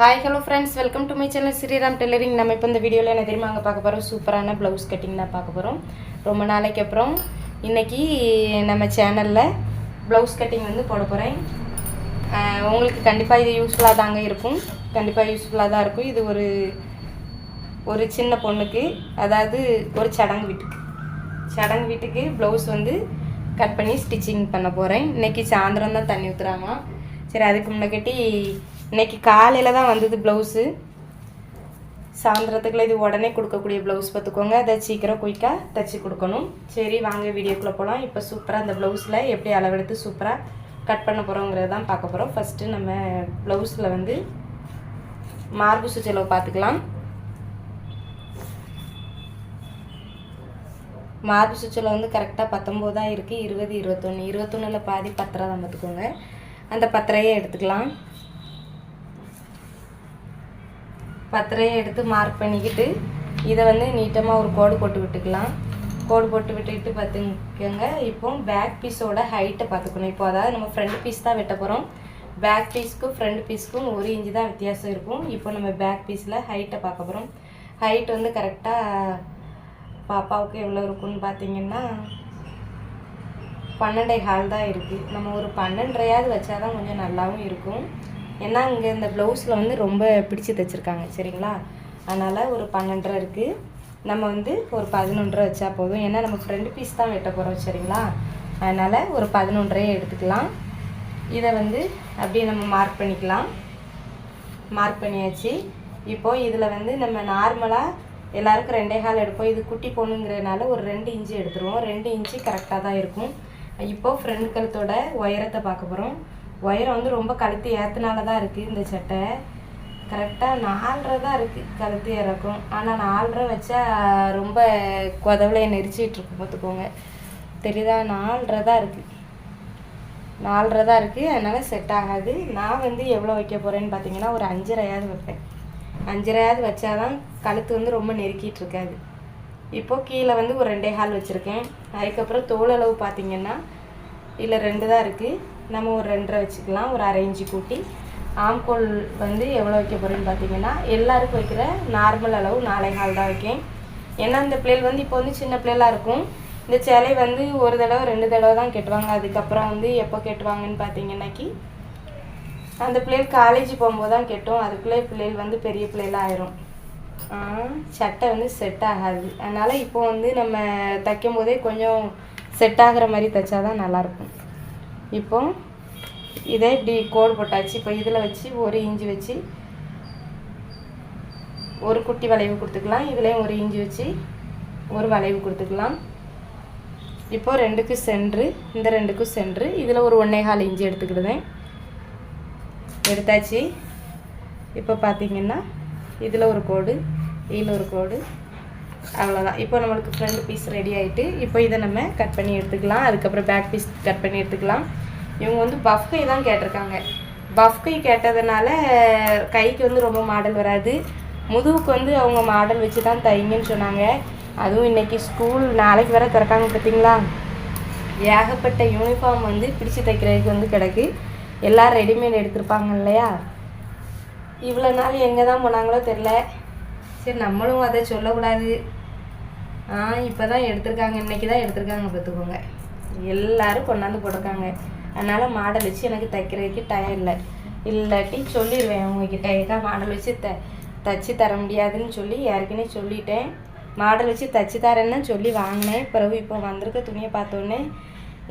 Hi hello friends welcome to my channel Shriram tailoring நம்ம இப்போ இந்த வீடியோவில் என்ன தெரியுமா அங்கே பார்க்க போகிறோம் சூப்பரான ப்ளவுஸ் கட்டிங் தான் பார்க்க போகிறோம் ரொம்ப நாளைக்கு அப்புறம் இன்றைக்கி நம்ம சேனலில் ப்ளவுஸ் கட்டிங் வந்து போட போகிறேன் உங்களுக்கு கண்டிப்பாக இது யூஸ்ஃபுல்லாக தாங்க இருக்கும். கண்டிப்பாக யூஸ்ஃபுல்லாக தான் இருக்கும். இது ஒரு ஒரு சின்ன பொண்ணுக்கு அதாவது ஒரு சடங்கு வீட்டுக்கு. சடங்கு வீட்டுக்கு ப்ளவுஸ் வந்து கட் பண்ணி ஸ்டிச்சிங் பண்ண போகிறேன் இன்றைக்கி சாயந்தரம் தான் தண்ணி ஊற்றுறாங்க சரி அதுக்கு முன்னாடி இன்னைக்கு காலையில் தான் வந்தது ப்ளவுஸு சாயந்தரத்துக்குள்ள இது உடனே கொடுக்கக்கூடிய ப்ளவுஸ் பார்த்துக்கோங்க. அதை சீக்கிரம் குயிக்காக தைச்சி கொடுக்கணும். சரி வாங்க வீடியோக்குள்ளே போகலாம் இப்போ சூப்பராக அந்த ப்ளவுஸில் எப்படி அளவெடுத்து சூப்பராக கட் பண்ண போகிறோங்கிறத தான் பார்க்க போகிறோம் ஃபஸ்ட்டு நம்ம ப்ளவுஸில் வந்து மார்பு சுச்சளவு பார்த்துக்கலாம். மார்பு சுவிட்சில் வந்து கரெக்டாக பத்தொம்போதாக இருக்குது இருபது இருபத்தொன்று இருபத்தொன்னில் பாதி பத்திரம் தான் பார்த்துக்கோங்க. அந்த பத்திரையே எடுத்துக்கலாம். பத்தரையை எடுத்து மார்க் பண்ணிக்கிட்டு இதை வந்து நீட்டமாக ஒரு கோடு போட்டு விட்டுக்கலாம். கோடு போட்டு விட்டுக்கிட்டு பார்த்துக்கோங்க. இப்போ பேக் பீஸோட ஹைட்டை பார்த்துக்கணும். இப்போ அதாவது நம்ம ஃப்ரண்ட் பீஸ் தான் வெட்ட போகிறோம் பேக் பீஸ்க்கும் ஃப்ரண்ட் பீஸ்க்கும் ஒரு இன்ச்சு தான் வித்தியாசம் இருக்கும். இப்போ நம்ம பேக் பீஸில் ஹைட்டை பார்க்க போகிறோம் ஹைட் வந்து கரெக்டாக பாப்பாவுக்கு எவ்வளோ இருக்குன்னு பார்த்தீங்கன்னா பன்னெண்டை ஹால் தான் இருக்குது நம்ம ஒரு பன்னெண்டரையாவது வச்சா தான் கொஞ்சம் நல்லாவும் இருக்கும். ஏன்னா இங்கே இந்த ப்ளவுஸில் வந்து ரொம்ப பிடிச்சி தைச்சிருக்காங்க சரிங்களா? அதனால் ஒரு பன்னெண்டரை இருக்குது நம்ம வந்து ஒரு பதினொன்றரை வச்சா போதும். ஏன்னா நம்ம ஃப்ரெண்டு பீஸ் தான் வெட்ட போகிறோம் சரிங்களா? அதனால் ஒரு பதினொன்றரையே எடுத்துக்கலாம். இதை வந்து அப்படியே நம்ம மார்க் பண்ணிக்கலாம். மார்க் பண்ணியாச்சு. இப்போது இதில் வந்து நம்ம நார்மலாக எல்லாருக்கும் ரெண்டே கால் எடுப்போம். இது குட்டி பொண்ணுங்கிறதுனால ஒரு ரெண்டு இன்ச்சு எடுத்துருவோம். ரெண்டு இன்ச்சு கரெக்டாக தான் இருக்கும். இப்போது ஃப்ரண்ட் கழுத்தோட உயரத்தை பார்க்க போகிறோம் ஒயரை வந்து ரொம்ப கழுத்து ஏற்றனால தான் இருக்குது இந்த சட்டை. கரெக்டாக நாலரை தான் இருக்குது கழுத்து இறக்கும் ஆனால் நாலரை வச்சா ரொம்ப குதவுலையை நெரிச்சிட்டு பார்த்துக்கோங்க தெரியுதா? நாலரை தான் இருக்குது நாலரை தான் இருக்குது அதனால் செட் ஆகாது. நான் வந்து எவ்வளோ வைக்க போகிறேன்னு பார்த்தீங்கன்னா ஒரு அஞ்சரையாவது வைப்பேன். அஞ்சரையாவது வச்சாதான் கழுத்து வந்து ரொம்ப நெருக்கிட்டு இருக்காது. இப்போது கீழே வந்து ஒரு ரெண்டே ஹால் வச்சுருக்கேன். அதுக்கப்புறம் தோல் அளவு இல்லை ரெண்டு தான் இருக்குது நம்ம ஒரு ரெண்டரை வச்சுக்கலாம் ஒரு அரை கூட்டி. ஆம்கோல் வந்து எவ்வளோ வைக்க போகிறேன்னு பார்த்தீங்கன்னா எல்லாருக்கும் வைக்கிற நார்மல் அளவு நாலே கால் தான் வைக்கேன். ஏன்னா இந்த பிள்ளைகள் வந்து இப்போ வந்து சின்ன பிள்ளைகளாக இருக்கும். இந்த சேலை வந்து ஒரு தடவை ரெண்டு தடவை தான் கெட்டுவாங்க. அதுக்கப்புறம் வந்து எப்போ கெட்டுவாங்கன்னு பார்த்தீங்கன்னாக்கி அந்த பிள்ளைகள் காலேஜ் போகும்போது தான் கெட்டும். அதுக்குள்ளே பிள்ளைகள் வந்து பெரிய பிள்ளைகளாக ஆயிரும். சட்டை வந்து செட் ஆகாது. அதனால் இப்போ வந்து நம்ம தைக்கும் போதே கொஞ்சம் செட் ஆகிற மாதிரி தைச்சா தான் நல்லாயிருக்கும் இப்போ இதே இப்படி கோடு போட்டாச்சு. இப்போ இதில் வச்சு ஒரு இஞ்சி வச்சு ஒரு குட்டி வளைவு கொடுத்துக்கலாம். இதுலேயும் ஒரு இஞ்சி வச்சு ஒரு வளைவு கொடுத்துக்கலாம். இப்போ ரெண்டுக்கும் சென்று இந்த ரெண்டுக்கும் சென்று இதில் ஒரு ஒன்றே கால் எடுத்துக்கிடுவேன் எடுத்தாச்சு. இப்போ பார்த்தீங்கன்னா இதில் ஒரு கோடு இதில் ஒரு கோடு அவ்வளோதான் இப்போ நம்மளுக்கு ஃப்ரண்ட் பீஸ் ரெடி ஆகிட்டு இப்போ இதை நம்ம கட் பண்ணி எடுத்துக்கலாம். அதுக்கப்புறம் பேக் பீஸ் கட் பண்ணி எடுத்துக்கலாம். இவங்க வந்து பஃப் கை தான் கேட்டிருக்காங்க. பஃப் கை கேட்டதுனால கைக்கு வந்து ரொம்ப மாடல் வராது. முதுகுக்கு வந்து அவங்க மாடல் வச்சு தான் தைங்கன்னு சொன்னாங்க. அதுவும் இன்றைக்கி ஸ்கூல் நாளைக்கு வர திறக்காங்க பார்த்தீங்களா? ஏகப்பட்ட யூனிஃபார்ம் வந்து பிடிச்சி தைக்கிறதுக்கு வந்து கிடக்கு. எல்லோரும் ரெடிமேட் எடுத்திருப்பாங்க இல்லையா? இவ்வளோ நாள் எங்கே தான் போனாங்களோ தெரில சரி நம்மளும் அதை சொல்லக்கூடாது. இப்போ தான் எடுத்திருக்காங்க. இன்னைக்கு தான் எடுத்திருக்காங்க பார்த்துக்கோங்க. எல்லாரும் கொண்டாந்து போட்டிருக்காங்க. அதனால் மாடல் வச்சு எனக்கு தைக்கிறதுக்கு டயம் இல்லை. இல்லாட்டி சொல்லிடுவேன் உங்ககிட்ட ஏக்கா மாடல் வச்சு த தச்சு தர முடியாதுன்னு சொல்லி ஏற்கனவே சொல்லிட்டேன். மாடல் வச்சு தச்சு தரேன்னு சொல்லி வாங்கினேன். பிறகு இப்போ வந்திருக்க துணியை பார்த்தோன்னே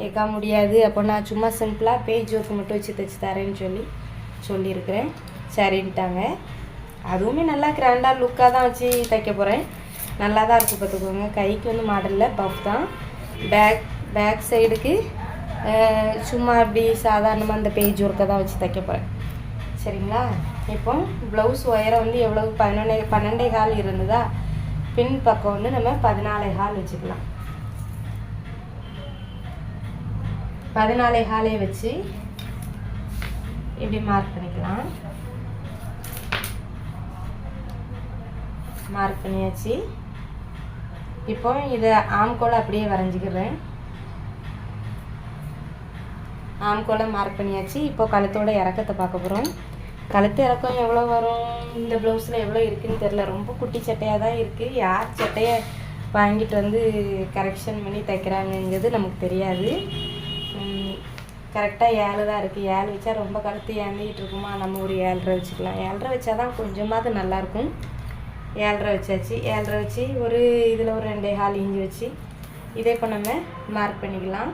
ஏக்கா முடியாது. அப்போ நான் சும்மா சிம்பிளாக பேஜ் ஒர்க் மட்டும் வச்சு தைச்சி தரேன்னு சொல்லி சொல்லியிருக்கிறேன். சரின்ட்டாங்க. அதுவுமே நல்லா கிராண்டாக லுக்காக தான் வச்சு தைக்க போகிறேன் நல்லா தான் இருக்குது பார்த்துக்கோங்க. கைக்கு வந்து மாடலில் பஃப் தான். பேக் பேக் சைடுக்கு சும்மா இப்படி சாதாரணமாக அந்த பேஜ் ஒர்க்கை தான் வச்சு தைக்க போகிறேன் சரிங்களா? இப்போ ப்ளவுஸ் ஒயரை வந்து எவ்வளவு பதினொன்னே பன்னெண்டே கால் இருந்ததா? பின் பக்கம் வந்து நம்ம பதினாலே கால் வச்சுக்கலாம். பதினாலே காலே வச்சு இப்படி மார்க் பண்ணிக்கலாம். மார்க் பண்ணியாச்சு. இப்போ இதை ஆம்கோலை அப்படியே வரைஞ்சிக்கிறேன். ஆம்கோலை மார்க் பண்ணியாச்சு. இப்போ கழுத்தோட இறக்கத்தை பார்க்க போகிறோம் கழுத்து இறக்கம் எவ்வளோ வரும்? இந்த ப்ளவுஸில் எவ்வளோ இருக்குன்னு தெரில ரொம்ப குட்டி சட்டையாக தான் இருக்குது யார் சட்டையை வாங்கிட்டு வந்து கரெக்ஷன் பண்ணி தைக்கிறாங்கங்கிறது நமக்கு தெரியாது. கரெக்டாக ஏழு தான் இருக்குது ஏழு வச்சா ரொம்ப கழுத்து ஏந்திக்கிட்டு இருக்குமா? நம்ம ஒரு ஏழரை வச்சுக்கலாம். ஏழரை வச்சா தான் கொஞ்சமாவது நல்லாயிருக்கும் ஏழரை வச்சாச்சு. ஏழரை வச்சு ஒரு இதில் ஒரு ரெண்டே கால் இஞ்சி வச்சு இதே இப்போ நம்ம மார்க் பண்ணிக்கலாம்.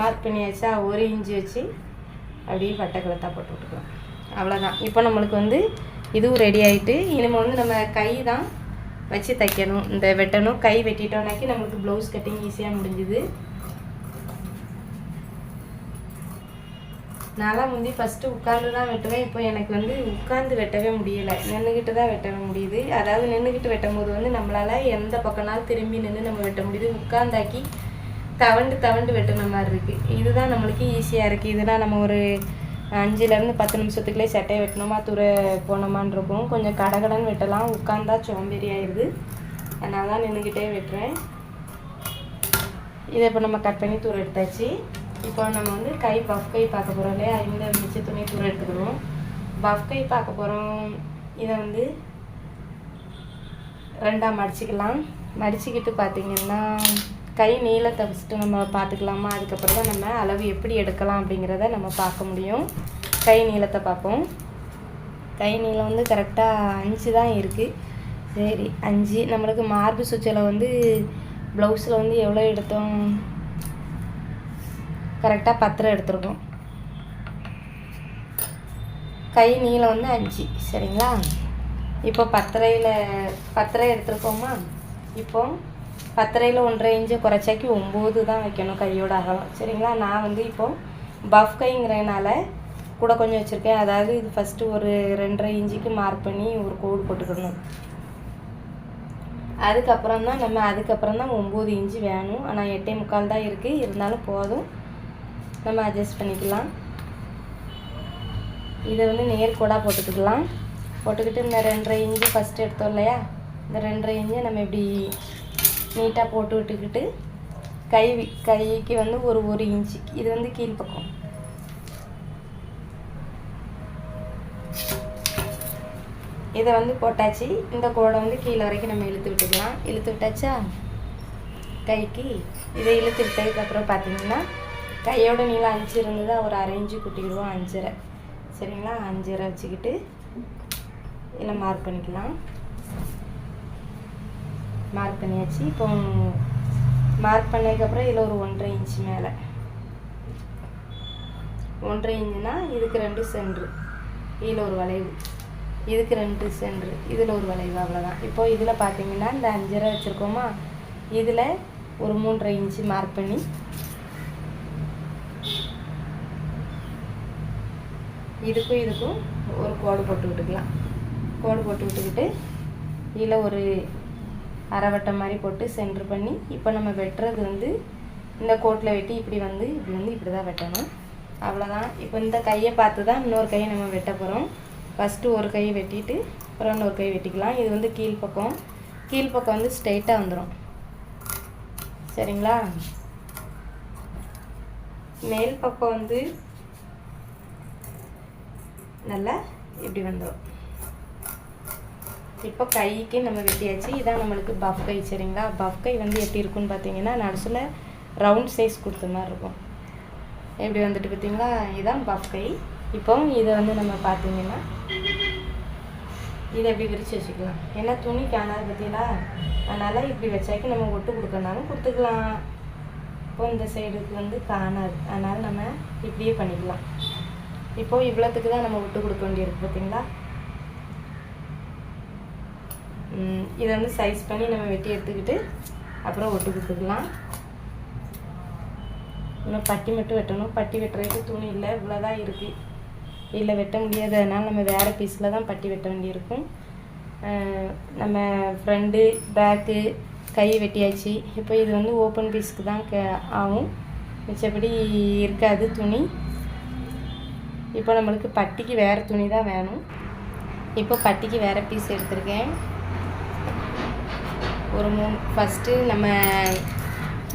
மார்க் பண்ணியாச்சா? ஒரு இஞ்சி வச்சு அப்படியே பட்டை கலத்தாக போட்டு விட்டுக்கலாம். அவ்வளோதான் இப்போ நம்மளுக்கு வந்து இதுவும் ரெடி ஆகிட்டு இனிமேல் வந்து நம்ம கை தான் வச்சு தைக்கணும். இந்த வெட்டணும். கை வெட்டிட்டோம்னாக்கி நம்மளுக்கு ப்ளவுஸ் கட்டிங் ஈஸியாக முடிஞ்சுது. நான்லாம் முந்தி ஃபஸ்ட்டு உட்காந்து தான் வெட்டுவேன். இப்போ எனக்கு வந்து உட்காந்து வெட்டவே முடியலை. நின்றுக்கிட்டு தான் வெட்ட முடியுது. அதாவது நின்றுக்கிட்டு வெட்டும் போது வந்து நம்மளால் எந்த பக்கம்னாலும் திரும்பி நின்று நம்ம வெட்ட முடியுது. உட்காந்தாக்கி தவண்டு தவண்டு வெட்டின மாதிரி இருக்குது இதுதான் நம்மளுக்கு ஈஸியாக இருக்குது இதெல்லாம் நம்ம ஒரு அஞ்சுலேருந்து பத்து நிமிஷத்துக்குள்ளே சட்டையை வெட்டணுமா துற போனோமான்னு இருக்கும். கொஞ்சம் கடகடன்னு வெட்டலாம். உட்காந்தா சோம்பேறி ஆயிடுது. அதனால தான் நின்றுக்கிட்டே வெட்டுறேன். இதை இப்போ நம்ம கட் பண்ணி தூர எடுத்தாச்சு. இப்போ நம்ம வந்து கை பஃப் கை பார்க்க போகிறோம் இல்லையா? இந்த மிச்ச துணி தூர எடுத்துக்கிறோம் பஃப் கை பார்க்க போகிறோம் இதை வந்து ரெண்டாக மடிச்சிக்கலாம். மடிச்சுக்கிட்டு பார்த்தீங்கன்னா கை நீளத்தை ஃபஸ்ட்டு நம்ம பார்த்துக்கலாமா? அதுக்கப்புறம் தான் நம்ம அளவு எப்படி எடுக்கலாம் அப்படிங்கிறத நம்ம பார்க்க முடியும். கை நீளத்தை பார்ப்போம். கை நீளம் வந்து கரெக்டாக அஞ்சு தான் இருக்குது சரி அஞ்சு. நம்மளுக்கு மார்பு சுவிட்சில் வந்து ப்ளவுஸில் வந்து எவ்வளோ எடுத்தோம்? கரெக்டாக பத்திரம் எடுத்துருக்கோம் கை நீளம் வந்து அஞ்சு சரிங்களா? இப்போ பத்தரையில் பத்தரை எடுத்துருக்கோமா? இப்போ பத்தரையில் ஒன்றரை இன்ச்சு குறைச்சாக்கி ஒம்பது தான் வைக்கணும் கையோட அகலம் சரிங்களா? நான் வந்து இப்போ பஃப் கைங்கிறனால கூட கொஞ்சம் வச்சுருக்கேன். அதாவது இது ஃபஸ்ட்டு ஒரு ரெண்டரை இன்ச்சுக்கு மார்க் பண்ணி ஒரு கோடு போட்டுக்கணும். அதுக்கப்புறம் தான் நம்ம அதுக்கப்புறம் தான் ஒம்பது இன்ச்சு வேணும். ஆனால் எட்டே முக்கால் தான் இருக்குது இருந்தாலும் போதும். நம்ம அட்ஜஸ்ட் பண்ணிக்கலாம். இதை வந்து நேர்கோடாக போட்டுக்கலாம். போட்டுக்கிட்டு இந்த ரெண்டரை இஞ்சி ஃபஸ்ட்டு எடுத்தோம் இல்லையா? இந்த ரெண்டரை இஞ்சி நம்ம இப்படி நீட்டாக போட்டு விட்டுக்கிட்டு கை கைக்கு வந்து ஒரு ஒரு இன்ச்சு. இது வந்து கீழ்ப்பக்கம். இதை வந்து போட்டாச்சு. இந்த கோடை வந்து கீழே வரைக்கும் நம்ம இழுத்து விட்டுக்கலாம். இழுத்து விட்டாச்சா? கைக்கு. இதை இழுத்து விட்டதுக்கப்புறம் பார்த்தீங்கன்னா கையோட நீளம் அஞ்சு இருந்தது ஒரு அரைஞ்சு இன்ச்சு குட்டிக்கிடுவோம் அஞ்சரை. சரிங்களா? அஞ்சரை வச்சுக்கிட்டு இதில் மார்க் பண்ணிக்கலாம். மார்க் பண்ணியாச்சு. இப்போ மார்க் பண்ணதுக்கப்புறம் இதில் ஒரு ஒன்றரை இன்ச்சு மேலே. ஒன்றரை இன்ச்சுனா இதுக்கு ரெண்டு சென்ட்ரு. இதில் ஒரு வளைவு. இதுக்கு ரெண்டு சென்ட்ரு. இதில் ஒரு வளைவு அவ்வளோதான் இப்போது இதில் பார்த்தீங்கன்னா இந்த அஞ்சரை வச்சுருக்கோமா? இதில் ஒரு மூன்றரை இன்ச்சு மார்க் பண்ணி இதுக்கும் இதுக்கும் ஒரு கோடு போட்டு விட்டுக்கலாம். கோடு போட்டு விட்டுக்கிட்டு இதில் ஒரு அரைவட்டம் மாதிரி போட்டு சென்ட்ரு பண்ணி இப்போ நம்ம வெட்டுறது வந்து இந்த கோட்டில் வெட்டி இப்படி வந்து இப்படி வந்து இப்படி தான் வெட்டணும். அவ்வளோதான் இப்போ இந்த கையை பார்த்து தான் இன்னொரு கையை நம்ம வெட்ட போகிறோம் ஃபஸ்ட்டு ஒரு கையை வெட்டிட்டு அப்புறம் இன்னொரு கை வெட்டிக்கலாம். இது வந்து கீழ்ப்பக்கம் கீழ்ப்பக்கம் வந்து ஸ்ட்ரைட்டாக வந்துடும் சரிங்களா? மேல் பக்கம் வந்து நல்லா இப்படி வந்துடும் இப்போ கைக்கு நம்ம வெட்டியாச்சு. இதான் நம்மளுக்கு பஃப் கை சரிங்களா? பஃப் கை வந்து எப்படி இருக்குன்னு பார்த்தீங்கன்னா நடுசில் ரவுண்ட் சைஸ் கொடுத்த மாதிரி இருக்கும். எப்படி வந்துட்டு பார்த்தீங்களா? இதுதான் பஃப் கை. இப்போ இதை வந்து நம்ம பார்த்தீங்கன்னா இதை எப்படி விரித்து வச்சுக்கலாம். ஏன்னா துணி காணாது பார்த்தீங்களா? அதனால் இப்படி வச்சாக்கி நம்ம ஒட்டு கொடுக்கணுனாலும் கொடுத்துக்கலாம். இப்போ இந்த சைடுக்கு வந்து காணாது. அதனால் நம்ம இப்படியே பண்ணிக்கலாம். இப்போ இவ்வளோத்துக்கு தான் நம்ம விட்டு கொடுக்க வேண்டியிருக்கு பார்த்தீங்களா? இதை வந்து சைஸ் பண்ணி நம்ம வெட்டி எடுத்துக்கிட்டு அப்புறம் ஒட்டு கொடுத்துக்கலாம். இன்னும் பட்டி மட்டும் வெட்டணும். பட்டி வெட்டுறதுக்கு துணி இல்லை இவ்வளோதான் இருக்குது இல்லை வெட்ட முடியாததுனால நம்ம வேறு பீஸில் தான் பட்டி வெட்ட வேண்டியிருக்கும். நம்ம ஃப்ரண்ட்டு பேக்கு கை வெட்டியாச்சு. இப்போ இது வந்து ஓப்பன் பீஸ்க்கு தான் க ஆகும். மிச்சப்படி இருக்காது துணி. இப்போ நம்மளுக்கு பட்டிக்கு வேறு துணி தான் வேணும். இப்போ பட்டிக்கு வேறு பீஸ் எடுத்திருக்கேன். ஒரு மூணு ஃபஸ்ட்டு நம்ம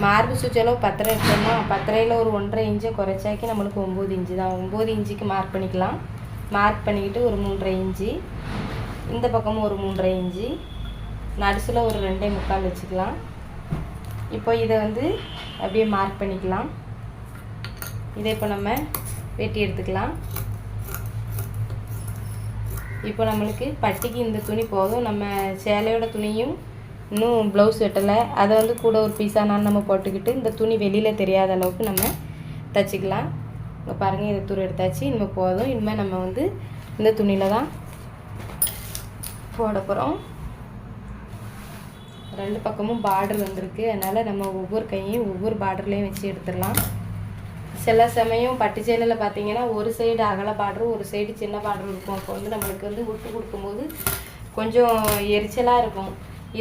மார்பு சுற்றளவு பத்தரை எடுத்தோம்னா பத்தரையில் ஒரு ஒன்றரை இன்ச்சை குறைச்சாக்கி நம்மளுக்கு ஒம்பது இன்ச்சு தான். ஒம்பது இன்ச்சுக்கு மார்க் பண்ணிக்கலாம். மார்க் பண்ணிக்கிட்டு ஒரு மூன்றரை இன்ச்சு இந்த பக்கமும் ஒரு மூன்றரை இன்ச்சு நடுசில் ஒரு ரெண்டே முக்கால் வச்சுக்கலாம். இப்போ இதை வந்து அப்படியே மார்க் பண்ணிக்கலாம். இதை இப்போ நம்ம வெட்டி எடுத்துக்கலாம். இப்போ நம்மளுக்கு பட்டிக்கு இந்த துணி போதும். நம்ம சேலையோட துணியும் இன்னும் ப்ளவுஸ் வெட்டலை. அதை வந்து கூட ஒரு பீஸானாலும் நம்ம போட்டுக்கிட்டு இந்த துணி வெளியில் தெரியாத அளவுக்கு நம்ம தச்சுக்கலாம். இங்கே பாருங்கள் இதை துணி எடுத்தாச்சு. இனிமேல் போதும். இனிமேல் நம்ம வந்து இந்த துணியில் தான் போட போகிறோம் ரெண்டு பக்கமும் பார்டர் வந்திருக்கு. அதனால் நம்ம ஒவ்வொரு கையும் ஒவ்வொரு பார்டர்லேயும் வச்சு எடுத்துடலாம். சில சமயம் பட்டு சேலையில் பார்த்தீங்கன்னா ஒரு சைடு அகல பார்டரும் ஒரு சைடு சின்ன பார்டரும் இருக்கும். அப்போ வந்து நம்மளுக்கு வந்து விட்டு கொடுக்கும்போது கொஞ்சம் எரிச்சலாக இருக்கும்.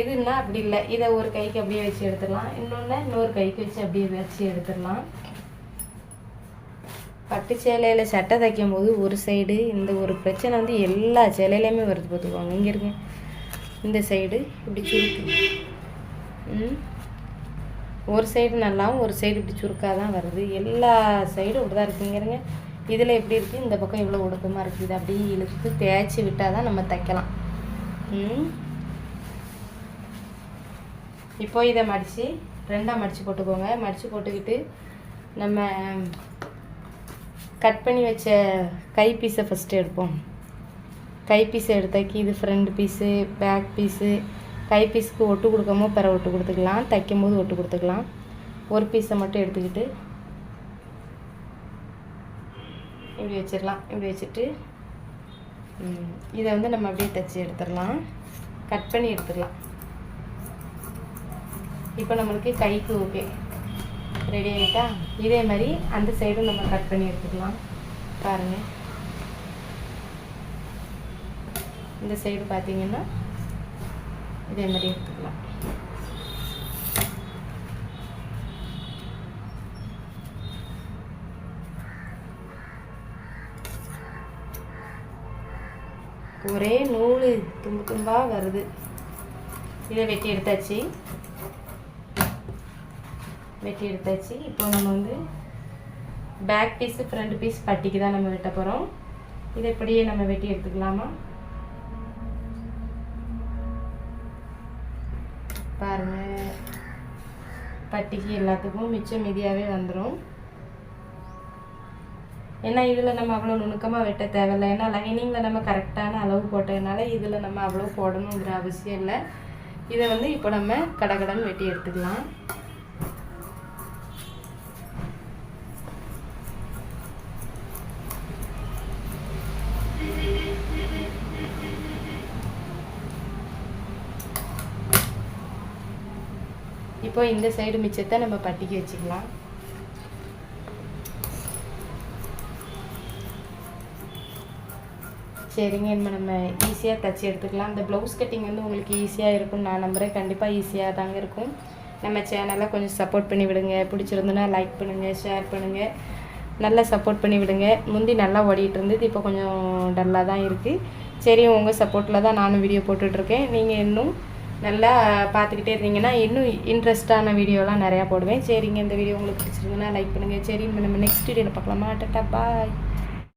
இதுன்னா அப்படி இல்லை. இதை ஒரு கைக்கு அப்படியே வச்சு எடுத்துடலாம். இன்னொன்று இன்னொரு கைக்கு வச்சு அப்படியே வச்சு எடுத்துடலாம். பட்டு சேலையில் சட்டை தைக்கும் போது ஒரு சைடு இந்த ஒரு பிரச்சனை வந்து எல்லா சேலையிலையுமே வருது பார்த்துக்கோங்க இங்கே இருங்க. இந்த சைடு இப்படி சுருக்கு. ம். ஒரு சைடு நல்லாவும் ஒரு சைடு இப்படி சுருக்காக தான் வருது. எல்லா சைடும் இப்படி தான் இருக்குங்கிறங்க இதில் எப்படி இருக்குது இந்த பக்கம் இவ்வளோ ஒடுக்கமாக இருக்குது. இது அப்படியே இழுத்து தேய்ச்சி விட்டால் தான் நம்ம தைக்கலாம். இப்போ இதை மடித்து ரெண்டாக மடித்து போட்டுக்கோங்க. மடித்து போட்டுக்கிட்டு நம்ம கட் பண்ணி வச்ச கை பீஸை ஃபஸ்ட்டு எடுப்போம். கை எடுத்தாக்கி இது ஃப்ரண்ட் பீஸு பேக் பீஸு கை பீஸுக்கு ஒட்டு கொடுக்காம பிற ஒட்டு கொடுத்துக்கலாம். தைக்கும் போது ஒட்டு கொடுத்துக்கலாம். ஒரு பீஸை மட்டும் எடுத்துக்கிட்டு இப்படி வச்சிடலாம். இப்படி வச்சுட்டு இதை வந்து நம்ம அப்படியே தைச்சி எடுத்துடலாம். கட் பண்ணி எடுத்துடலாம். இப்போ நம்மளுக்கு கைக்கு ஓகே ரெடி ஆகிட்டா இதே மாதிரி அந்த சைடும் நம்ம கட் பண்ணி எடுத்துக்கலாம். பாருங்கள் இந்த சைடு பார்த்தீங்கன்னா இதே மாதிரி. எடுத்துக்கலாம் ஒரே நூல் தும்பு தும்பாக வருது. இதை வெட்டி எடுத்தாச்சு. வெட்டி எடுத்தாச்சு. இப்போ நம்ம வந்து பேக் பீஸு ஃப்ரண்ட் பீஸ் பட்டிக்கு தான் நம்ம வெட்ட போகிறோம் இதை இப்படியே நம்ம வெட்டி எடுத்துக்கலாமா? பாருங்கள் பட்டிக்கு எல்லாத்துக்கும் மிச்சம் மீதியாகவே வந்துடும் ஏன்னா இதில் நம்ம அவ்வளோ நுணுக்கமாக வெட்ட தேவையில்லை. ஏன்னா லைனிங்கில் நம்ம கரெக்டான அளவு போட்டதுனால இதில் நம்ம அவ்வளோ போடணுங்கிற அவசியம் இல்லை. இதை வந்து இப்போ நம்ம கடகடன் வெட்டி எடுத்துக்கலாம். இப்போ இந்த சைடு மிச்சத்தை நம்ம பட்டிக்கு வச்சுக்கலாம். சரிங்க நம்ம நம்ம ஈஸியாக தச்சு எடுத்துக்கலாம். இந்த ப்ளவுஸ் கட்டிங் வந்து உங்களுக்கு ஈஸியாக இருக்கும்னு நான் நம்புகிறேன் கண்டிப்பாக ஈஸியாக தாங்க இருக்கும். நம்ம சேனலை கொஞ்சம் சப்போர்ட் பண்ணி விடுங்க. பிடிச்சிருந்துன்னா லைக் பண்ணுங்கள் ஷேர் பண்ணுங்கள் நல்லா சப்போர்ட் பண்ணி விடுங்க. முந்தி நல்லா ஓடிட்டு இருந்தது. இப்போ கொஞ்சம் டல்லாக தான் இருக்குது சரி உங்கள் சப்போர்ட்டில் தான் நானும் வீடியோ போட்டுட்ருக்கேன் நீங்கள் இன்னும் நல்லா பார்த்துக்கிட்டே இருந்தீங்கன்னா இன்னும் இன்ட்ரெஸ்டான வீடியோலாம் நிறையா போடுவேன். சரிங்க இந்த வீடியோ உங்களுக்கு பிடிச்சிருந்துன்னா லைக் பண்ணுங்கள் சரி நம்ம நெக்ஸ்ட் வீடியோவில் பார்க்கலாமா? டட்டா பாய்